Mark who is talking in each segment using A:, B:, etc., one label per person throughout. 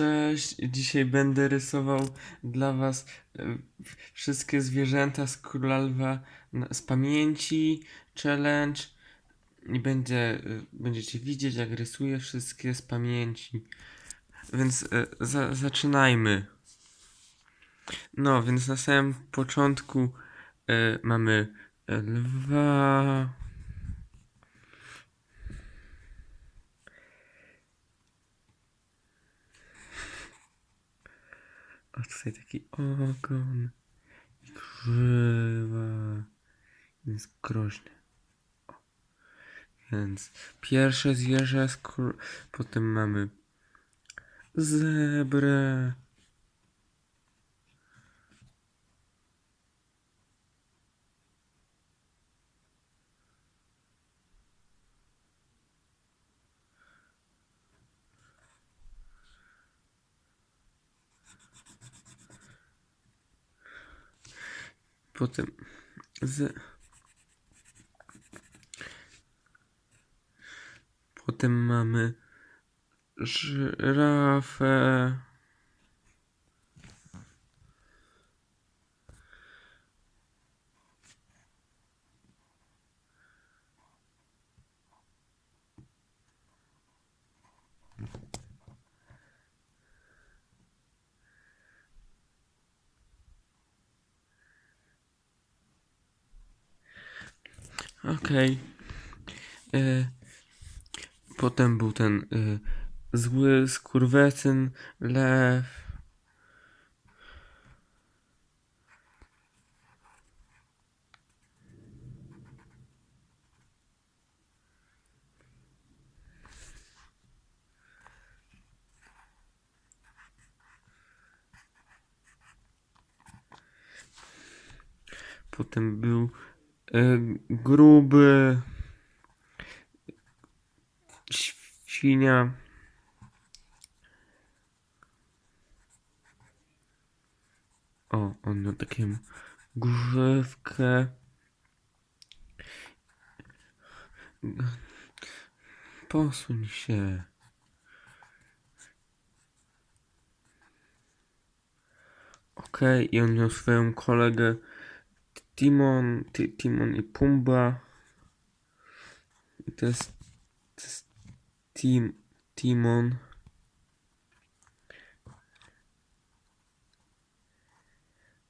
A: Cześć, dzisiaj będę rysował dla was e, wszystkie zwierzęta z Króla Lwa na- z pamięci, challenge i będzie, e, będziecie widzieć jak rysuję wszystkie z pamięci. Więc e, za, zaczynajmy. No, więc na samym początku e, mamy lwa. A tutaj taki ogon i krzywa. Jest groźny. Więc pierwsze zwierzę, potem mamy zebrę. Potem z... Potem mamy żyrafę. Okej. E, Potem był ten y, zły skurwesyn, lew. Potem był y, gruby świnia. O, on miał taką grzywkę. Posuń się. Okej, i on miał swoją kolegę Timon, Ti- Timon i Pumba. I to jest, to jest Tim, Timon.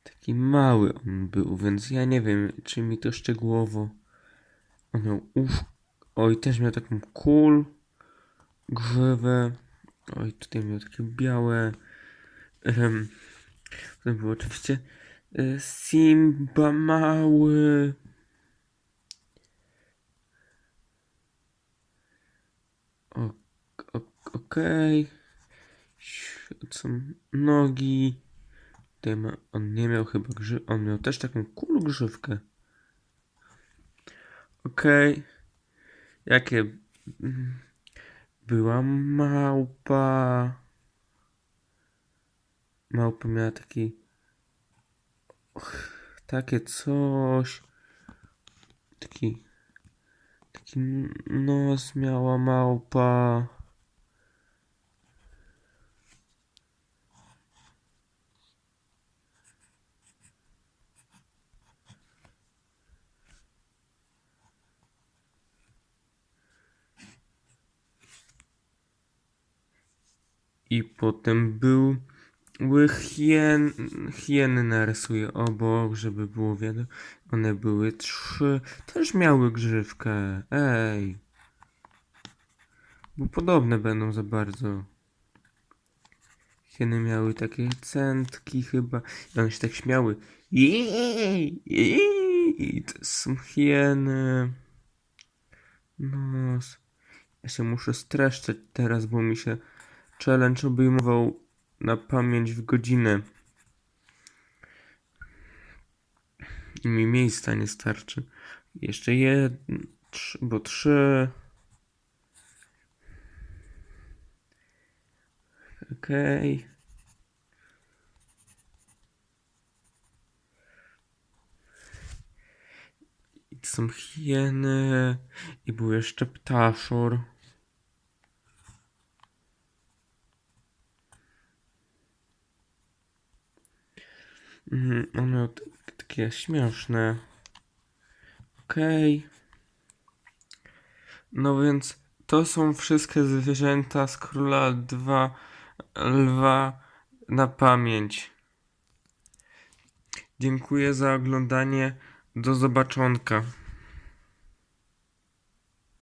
A: Taki mały on był, więc ja nie wiem, czy mi to szczegółowo. On miał. Oj, też miał taką kul, grzywę. Oj, tutaj miał takie białe. Um, potem był oczywiście Simba mały. Okej. Okay. Są nogi. Tutaj ma, on nie miał chyba grzy... On miał też taką kulą grzywkę. Okej. Jakie... mm, Była małpa. Małpa miała taki... Takie coś. Taki... Taki nos miała małpa. I potem był hien, hieny narysuję obok, żeby było wiadomo. One były trzy. Też miały grzywkę. Ej. Bo podobne będą za bardzo. Hieny miały takie centki chyba. I one się tak śmiały. Jej, to są hieny. Nos. Ja się muszę streszczać teraz, bo mi się challenge obejmował na pamięć w godzinę. I mi miejsca nie starczy. Jeszcze jedno, bo trzy. Okej. I to są hieny. I był jeszcze ptaszor. Mhm, one miał takie śmieszne. Okej. No więc to są wszystkie zwierzęta z króla dwa lwa na pamięć. Dziękuję za oglądanie. Do zobaczonka.